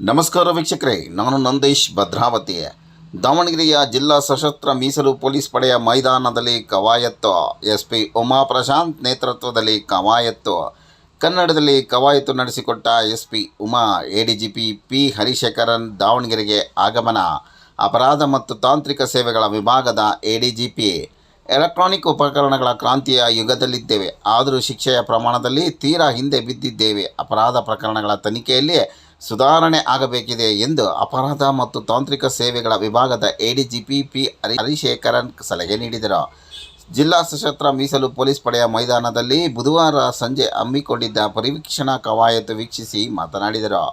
ನಮಸ್ಕಾರ ವೀಕ್ಷಕರೇ, ನಾನು ನಂದೀಶ್ ಭದ್ರಾವತಿ. ದಾವಣಗೆರೆಯ ಜಿಲ್ಲಾ ಸಶಸ್ತ್ರ ಮೀಸಲು ಪೊಲೀಸ್ ಪಡೆಯ ಮೈದಾನದಲ್ಲಿ ಕವಾಯತ್ತು. ಎಸ್ ಪಿ ಉಮಾ ಪ್ರಶಾಂತ್ ನೇತೃತ್ವದಲ್ಲಿ ಕವಾಯತ್ತು. ಕನ್ನಡದಲ್ಲಿ ಕವಾಯತ್ತು ನಡೆಸಿಕೊಟ್ಟ S P Uma ADGP P Harishekaran ದಾವಣಗೆರೆಗೆ ಆಗಮನ. ಅಪರಾಧ ಮತ್ತು ತಾಂತ್ರಿಕ ಸೇವೆಗಳ ವಿಭಾಗದ ಎಡಿಜಿಪಿ ಎಲೆಕ್ಟ್ರಾನಿಕ್ ಉಪಕರಣಗಳ ಕ್ರಾಂತಿಯ ಯುಗದಲ್ಲಿದ್ದೇವೆ. ಆದರೂ ಶಿಕ್ಷೆಯ ಪ್ರಮಾಣದಲ್ಲಿ ತೀರಾ ಹಿಂದೆ ಬಿದ್ದಿದ್ದೇವೆ. ಅಪರಾಧ ಪ್ರಕರಣಗಳ ತನಿಖೆಯಲ್ಲಿ ಸುಧಾರಣೆ ಆಗಬೇಕಿದೆ ಎಂದು ಅಪರಾಧ ಮತ್ತು ತಾಂತ್ರಿಕ ಸೇವೆಗಳ ವಿಭಾಗದ ಎಡಿಜಿಪಿ ಪಿ ಹರಿ ಹರಿಶೇಖರನ್ ಸಲಹೆ ನೀಡಿದರು. ಜಿಲ್ಲಾ ಸಶಸ್ತ್ರ ಮೀಸಲು ಪೊಲೀಸ್ ಪಡೆಯ ಮೈದಾನದಲ್ಲಿ ಬುಧವಾರ ಸಂಜೆ ಹಮ್ಮಿಕೊಂಡಿದ್ದ ಪರಿವೀಕ್ಷಣಾ ಕವಾಯತು ವೀಕ್ಷಿಸಿ ಮಾತನಾಡಿದರು.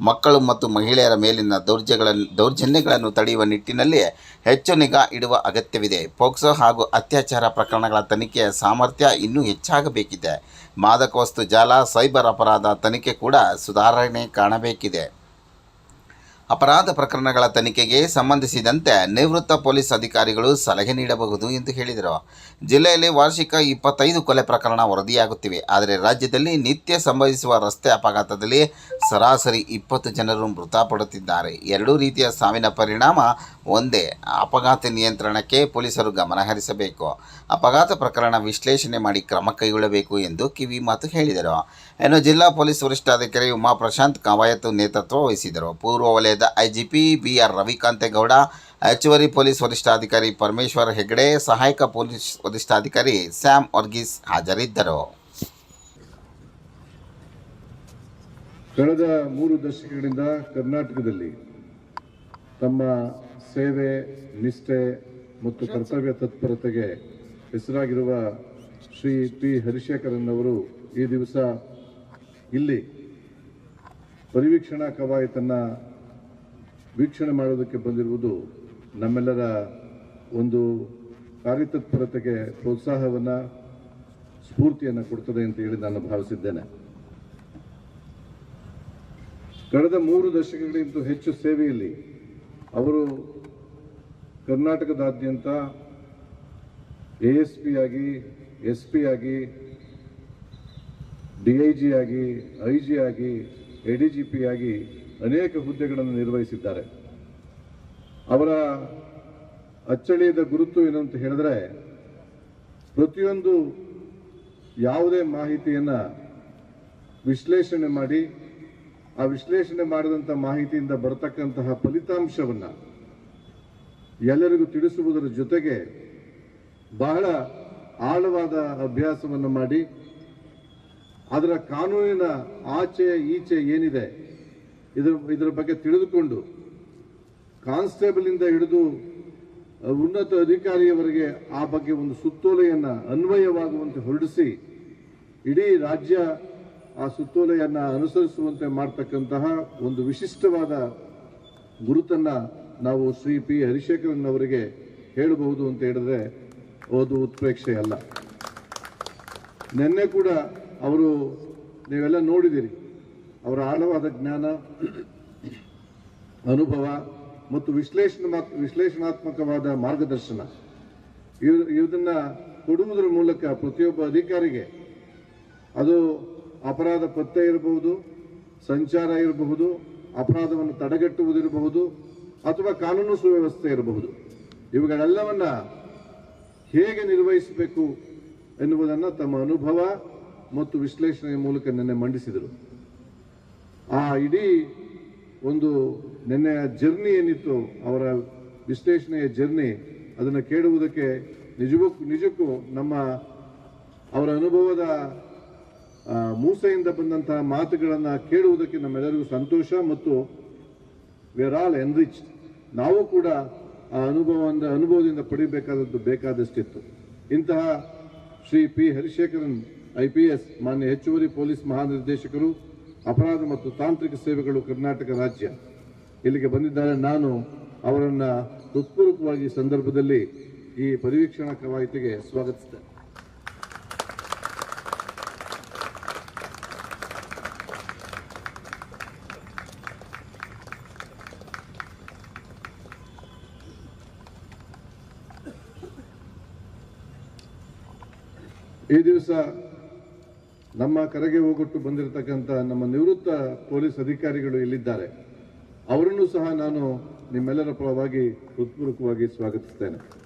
ಮಕ್ಕಳು ಮತ್ತು ಮಹಿಳೆಯರ ಮೇಲಿನ ದೌರ್ಜಗಳನ್ನು ದೌರ್ಜನ್ಯಗಳನ್ನು ತಡೆಯುವ ನಿಟ್ಟಿನಲ್ಲಿ ಹೆಚ್ಚು ನಿಗಾ ಇಡುವ ಅಗತ್ಯವಿದೆ. ಪೋಕ್ಸೋ ಹಾಗೂ ಅತ್ಯಾಚಾರ ಪ್ರಕರಣಗಳ ತನಿಖೆಯ ಸಾಮರ್ಥ್ಯ ಇನ್ನೂ ಹೆಚ್ಚಾಗಬೇಕಿದೆ. ಮಾದಕ ವಸ್ತು ಜಾಲ, ಸೈಬರ್ ಅಪರಾಧ ತನಿಖೆ ಕೂಡ ಸುಧಾರಣೆ ಕಾಣಬೇಕಿದೆ. ಅಪರಾಧ ಪ್ರಕರಣಗಳ ತನಿಖೆಗೆ ಸಂಬಂಧಿಸಿದಂತೆ ನಿವೃತ್ತ ಪೊಲೀಸ್ ಅಧಿಕಾರಿಗಳು ಸಲಹೆ ನೀಡಬಹುದು ಎಂದು ಹೇಳಿದರು. ಜಿಲ್ಲೆಯಲ್ಲಿ ವಾರ್ಷಿಕ ಇಪ್ಪತ್ತೈದು ಕೊಲೆ ಪ್ರಕರಣ ವರದಿಯಾಗುತ್ತಿವೆ. ಆದರೆ ರಾಜ್ಯದಲ್ಲಿ ನಿತ್ಯ ಸಂಭವಿಸುವ ರಸ್ತೆ ಅಪಘಾತದಲ್ಲಿ ಸರಾಸರಿ ಇಪ್ಪತ್ತು ಜನರು ಮೃತಪಡುತ್ತಿದ್ದಾರೆ. ಎರಡೂ ರೀತಿಯ ಸಾವಿನ ಪರಿಣಾಮ, ಒಂದೇ ಅಪಘಾತ ನಿಯಂತ್ರಣಕ್ಕೆ ಪೊಲೀಸರು ಗಮನಹರಿಸಬೇಕು ಅಪಘಾತ ಪ್ರಕರಣ ವಿಶ್ಲೇಷಣೆ ಮಾಡಿ ಕ್ರಮ ಕೈಗೊಳ್ಳಬೇಕು ಎಂದು ಕಿವಿ ಮಾತು ಹೇಳಿದರು. ಇನ್ನು ಜಿಲ್ಲಾ ಪೊಲೀಸ್ ವರಿಷ್ಠಾಧಿಕಾರಿ ಉಮಾ ಪ್ರಶಾಂತ್ ಕವಾಯತ್ ನೇತೃತ್ವ ವಹಿಸಿದರು. ಪೂರ್ವ ವಲಯದ ಐಜಿಪಿ ಬಿ ಆರ್ ರವಿಕಾಂತೇಗೌಡ, ಹೆಚ್ಚುವರಿ ಪೊಲೀಸ್ ವರಿಷ್ಠಾಧಿಕಾರಿ ಪರಮೇಶ್ವರ್ ಹೆಗ್ಡೆ ಸಹಾಯಕ ಪೊಲೀಸ್ ವರಿಷ್ಠಾಧಿಕಾರಿ ಸ್ಯಾಮ್ ವರ್ಗೀಸ್ ಹಾಜರಿದ್ದರು. ಕಳೆದ ಮೂರು ದಶಕಗಳಿಂದ ಕರ್ನಾಟಕದಲ್ಲಿ ತಮ್ಮ ಸೇವೆ, ನಿಷ್ಠೆ ಮತ್ತು ಕರ್ತವ್ಯ ತತ್ಪರತೆಗೆ ಹೆಸರಾಗಿರುವ ಶ್ರೀ ಪಿ ಹರಿಶೇಖರನ್ ಅವರು ಈ ದಿವಸ ಇಲ್ಲಿ ಪರಿವೀಕ್ಷಣಾ ಕವಾಯತನ್ನು ವೀಕ್ಷಣೆ ಮಾಡೋದಕ್ಕೆ ಬಂದಿರುವುದು ನಮ್ಮೆಲ್ಲರ ಒಂದು ಕಾರ್ಯತತ್ಪರತೆಗೆ ಪ್ರೋತ್ಸಾಹವನ್ನು, ಸ್ಫೂರ್ತಿಯನ್ನು ಕೊಡ್ತದೆ ಅಂತ ಹೇಳಿ ನಾನು ಭಾವಿಸಿದ್ದೇನೆ. ಕಳೆದ ಮೂರು ದಶಕಗಳಿಗಿಂತ ಹೆಚ್ಚು ಸೇವೆಯಲ್ಲಿ ಅವರು ಕರ್ನಾಟಕದಾದ್ಯಂತ ಎ ಎಸ್ ಪಿ ಆಗಿ, ಎಸ್ ಪಿ ಆಗಿ, ಡಿ ಐ ಜಿ ಆಗಿ, ಐ ಜಿ ಆಗಿ, ಎ ಡಿ ಜಿ ಪಿ ಆಗಿ ಅನೇಕ ಹುದ್ದೆಗಳನ್ನು ನಿರ್ವಹಿಸಿದ್ದಾರೆ. ಅವರ ಅಚ್ಚಳಿಯದ ಗುರುತು ಏನು ಅಂತ ಹೇಳಿದ್ರೆ, ಪ್ರತಿಯೊಂದು ಯಾವುದೇ ಮಾಹಿತಿಯನ್ನು ವಿಶ್ಲೇಷಣೆ ಮಾಡಿ, ಆ ವಿಶ್ಲೇಷಣೆ ಮಾಡಿದಂಥ ಮಾಹಿತಿಯಿಂದ ಬರತಕ್ಕಂತಹ ಫಲಿತಾಂಶವನ್ನು ಎಲ್ಲರಿಗೂ ತಿಳಿಸುವುದರ ಜೊತೆಗೆ ಬಹಳ ಆಳವಾದ ಅಭ್ಯಾಸವನ್ನು ಮಾಡಿ, ಅದರ ಕಾನೂನಿನ ಆಚೆ ಈಚೆ ಏನಿದೆ ಇದರ ಇದರ ಬಗ್ಗೆ ತಿಳಿದುಕೊಂಡು ಕಾನ್ಸ್ಟೇಬಲ್ ಇಂದ ಹಿಡಿದು ಉನ್ನತ ಅಧಿಕಾರಿಯವರಿಗೆ ಆ ಬಗ್ಗೆ ಒಂದು ಸುತ್ತೋಲೆಯನ್ನು ಅನ್ವಯವಾಗುವಂತೆ ಹೊರಡಿಸಿ, ಇಡೀ ರಾಜ್ಯ ಆ ಸುತ್ತೋಲೆಯನ್ನು ಅನುಸರಿಸುವಂತೆ ಮಾಡ್ತಕ್ಕಂತಹ ಒಂದು ವಿಶಿಷ್ಟವಾದ ಗುರುತನ್ನು ನಾವು ಶ್ರೀ ಪಿ ಹರಿಶೇಖರನ್ ಅವರಿಗೆ ಹೇಳಬಹುದು ಅಂತ ಹೇಳಿದ್ರೆ ಅದು ಉತ್ಪ್ರೇಕ್ಷೆ ಅಲ್ಲ. ನಿನ್ನೆ ಕೂಡ ಅವರು ನೀವೆಲ್ಲ ನೋಡಿದಿರಿ. ಅವರ ಆಳವಾದ ಜ್ಞಾನ, ಅನುಭವ ಮತ್ತು ವಿಶ್ಲೇಷಣ ವಿಶ್ಲೇಷಣಾತ್ಮಕವಾದ ಮಾರ್ಗದರ್ಶನ. ಇವು ಇದನ್ನ ಕೊಡುವುದರ ಮೂಲಕ ಪ್ರತಿಯೊಬ್ಬ ಅಧಿಕಾರಿಗೆ ಅದು ಅಪರಾಧ ಪತ್ತೆ ಇರಬಹುದು, ಸಂಚಾರ ಇರಬಹುದು, ಅಪರಾಧವನ್ನು ತಡೆಗಟ್ಟುವುದಿರಬಹುದು ಅಥವಾ ಕಾನೂನು ಸುವ್ಯವಸ್ಥೆ ಇರಬಹುದು. ಇವುಗಳೆಲ್ಲವನ್ನ ಹೇಗೆ ನಿರ್ವಹಿಸಬೇಕು ಎನ್ನುವುದನ್ನು ತಮ್ಮ ಅನುಭವ ಮತ್ತು ವಿಶ್ಲೇಷಣೆಯ ಮೂಲಕ ನಿನ್ನೆ ಮಂಡಿಸಿದರು. ಆ ಇಡೀ ಒಂದು ನಿನ್ನೆಯ ಜರ್ನಿ ಏನಿತ್ತು, ಅವರ ವಿಶ್ಲೇಷಣೆಯ ಜರ್ನಿ, ಅದನ್ನು ಕೇಳುವುದಕ್ಕೆ ನಿಜಕ್ಕೂ ನಿಜಕ್ಕೂ ನಮ್ಮ ಅವರ ಅನುಭವದ ಮೂಸೆಯಿಂದ ಬಂದಂತಹ ಮಾತುಗಳನ್ನು ಕೇಳುವುದಕ್ಕೆ ನಮ್ಮೆಲ್ಲರಿಗೂ ಸಂತೋಷ ಮತ್ತು ವಿ ಆರ್ ಆಲ್ ಎನ್ರಿಚ್ ನಾವು ಕೂಡ ಆ ಅನುಭವದ ಅನುಭವದಿಂದ ಪಡಿಬೇಕಾದದ್ದು ಬೇಕಾದಷ್ಟಿತ್ತು. ಇಂತಹ Shri P Harishekaran, I P S, ಮಾನ್ಯ ಹೆಚ್ಚುವರಿ ಪೊಲೀಸ್ ಮಹಾನಿರ್ದೇಶಕರು ಅಪರಾಧ ಮತ್ತು ತಾಂತ್ರಿಕ ಸೇವೆಗಳು ಕರ್ನಾಟಕ ರಾಜ್ಯ. ಇಲ್ಲಿಗೆ ಬಂದಿದ್ದಾರೆ ನಾನು. ಅವರನ್ನ ಹೃತ್ಪೂರ್ವಕವಾಗಿ ಸಂದರ್ಭದಲ್ಲಿ ಈ ಪರಿವೀಕ್ಷಣಾ ಕವಾಯಿತಿಗೆ ಸ್ವಾಗತಿಸಿದೆ ಈ ದಿವಸ ನಮ್ಮ ಕರೆಗೆ ಹೋಗೊಟ್ಟು ಬಂದಿರತಕ್ಕಂಥ ನಮ್ಮ ನಿವೃತ್ತ ಪೊಲೀಸ್ ಅಧಿಕಾರಿಗಳು ಇಲ್ಲಿದ್ದಾರೆ. ಅವರನ್ನು ಸಹ ನಾನು ನಿಮ್ಮೆಲ್ಲರ ಪರವಾಗಿ ಹೃತ್ಪೂರ್ವಕವಾಗಿ ಸ್ವಾಗತಿಸ್ತೇನೆ.